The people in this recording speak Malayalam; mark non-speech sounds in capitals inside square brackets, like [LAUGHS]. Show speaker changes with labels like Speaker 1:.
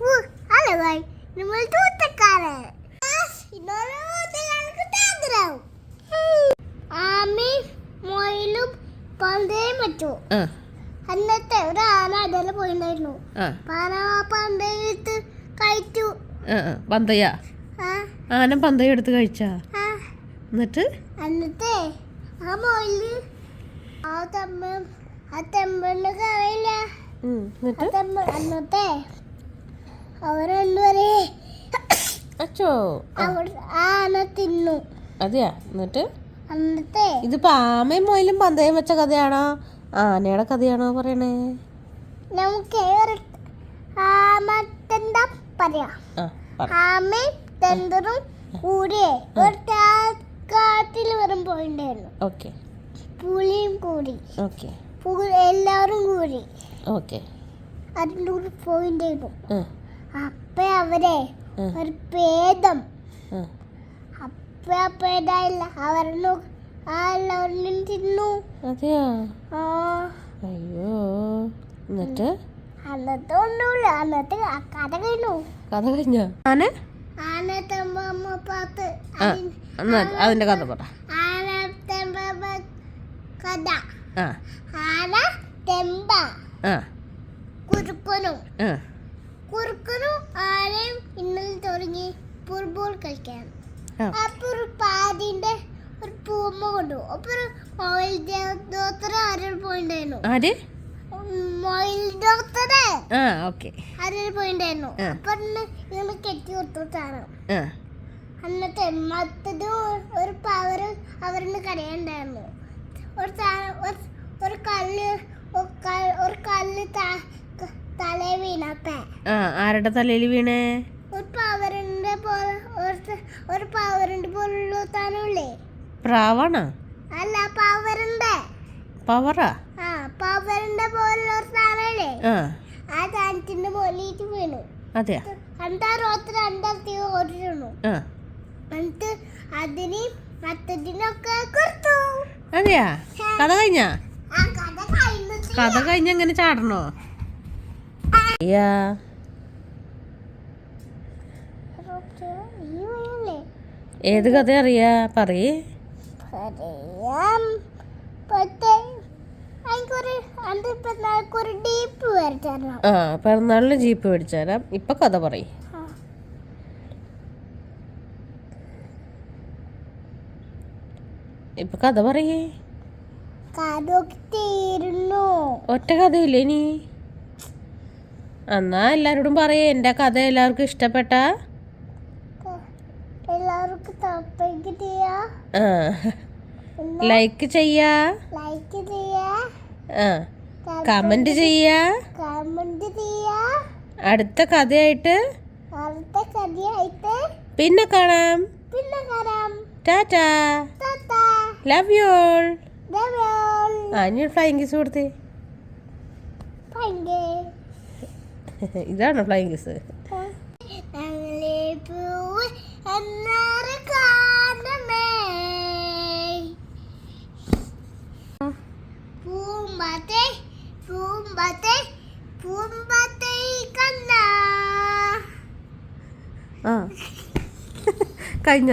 Speaker 1: ഹലോ ബൈ നമ്മൾ തൂത്തക്കാരൻ ആമി മൊയിലും വെച്ചു.
Speaker 2: ആ.
Speaker 1: അന്നത്തെ ഒരു ആന അതിൽ
Speaker 2: പോയിണ്ടായിരുന്നു.
Speaker 1: പാന പന്തയത്ത് കഴിച്ചു.
Speaker 2: പന്തയ? ആന പന്തയം എടുത്ത് കഴിച്ചാ? എന്നിട്ട്?
Speaker 1: അന്നത്തെ ആ മൊയിൽ ആ തെമ്പ ആ തെമ്മണ്ണ കറിയില്ല. അന്നത്തെ അവരെന്തുവരെ
Speaker 2: അച്ചോ ആ,
Speaker 1: അവർ ആ ആന തിന്നു.
Speaker 2: അതെയാ? എന്നിട്ട്?
Speaker 1: അന്നത്തെ
Speaker 2: ഇതിപ്പോ ആമയും മൊയിലും പന്തയം വെച്ച കഥയാണോ? ആനയുടെ കഥയാണോ പറയണേ?
Speaker 1: നമുക്ക് ആമത്തെന്താ പറയാം?
Speaker 2: പറ.
Speaker 1: ആമയും തെന്തറും കൂടി ഒരു കാട്ടിൽ
Speaker 2: ഓക്കെ.
Speaker 1: പുളിയും കൂടി.
Speaker 2: ഓക്കെ.
Speaker 1: എല്ലാവരും കൂടി.
Speaker 2: ഓക്കെ.
Speaker 1: അതിന്റെ കൂടി അപ്പൊ അവരെ ഒരു പേദം. അപ്പ ആ പേദായില്ല അവരുടെ ആ എല്ലാവരും തിന്നു
Speaker 2: അതെയാ? അയ്യോ. എന്നിട്ട്?
Speaker 1: അന്നത്തെ ഒന്നുമില്ല അന്നത്തെ കഥ കഴിഞ്ഞു.
Speaker 2: കഥ കഴിഞ്ഞ? ആന? അതിന്റെ കഥ പറ.
Speaker 1: കഥ.
Speaker 2: ആ.
Speaker 1: ആന തെമ്പ
Speaker 2: ആ.
Speaker 1: കുറുക്കനും ആരെയും ഇന്നലെ തുടങ്ങി ഫുട്ബോൾ കളിക്കാൻ. അപ്പൊ ഒരു പാതിന്റെ ഒരു പൂമ്മ കൊണ്ടു അപ്പൊ മൊബൈൽ ഡോക്ടർ ആരും പോയിണ്ടായിരുന്നു
Speaker 2: ആര്?
Speaker 1: മൊബൈൽ ഡോക്ടറെ
Speaker 2: ആ ഓക്കെ.
Speaker 1: ആരും പോയിണ്ടായിരുന്നു. അപ്പൊ ഇങ്ങനെ കെട്ടി കൊടുത്തിട്ടാണ് അന്നത്തെ മറ്റത് ഒരു പവർ അവരുടെ കടയുണ്ടായിരുന്നു ഒരു ത- ഒരു- കല്ല് ഒരു കല്ല് വീണപ്പേ
Speaker 2: ആ ആരുടെ തലയിൽ വീണേ?
Speaker 1: ഒരു പവറിന്റെ പോലുള്ള
Speaker 2: പ്രാവാണോ?
Speaker 1: അല്ല പവറിന്റെ
Speaker 2: പവറാ?
Speaker 1: ആ പവറിന്റെ പോലുള്ള താനല്ലേ
Speaker 2: ആ.
Speaker 1: ആ താനത്തിന്റെ മുകളിലേക്ക് വീണു.
Speaker 2: അതെയാ?
Speaker 1: എന്നിട്ട് അതിന് മറ്റതിനൊക്കെ കൊടുത്തു.
Speaker 2: കഥ കഴിഞ്ഞാ?
Speaker 1: കഥ
Speaker 2: കഴിഞ്ഞ എങ്ങനെ ചാടണോ?
Speaker 1: വീണല്ലേ
Speaker 2: ഏത് കഥ അറിയാ പറയേ ആ പിറന്നാളിന് ജീപ്പ് മേടിച്ചു തരാം ഇപ്പൊ കഥ പറയ് ഇപ്പൊ കഥ പറയേ ഒറ്റ കഥയില്ലേ ഇനി എന്നാ എല്ലാരോടും പറയേ എന്റെ കഥ എല്ലാവർക്കും ഇഷ്ടപ്പെട്ട? ലൈക്ക് ചെയ്യാ? കമന്റ് ചെയ്യാ. അടുത്ത കഥയായിട്ട്? പിന്നെ കാണാം.
Speaker 1: പിന്നെ കാണാം.
Speaker 2: ടാറ്റാ. ലവ് യു ഓൾ ആ ഞാൻ ഫ്ലൈങ് കിസ് കൊടുത്തേ. [LAUGHS] ഇതാണ് ഫ്ലൈങ് കിസ് [LAUGHS] കഴിഞ്ഞ.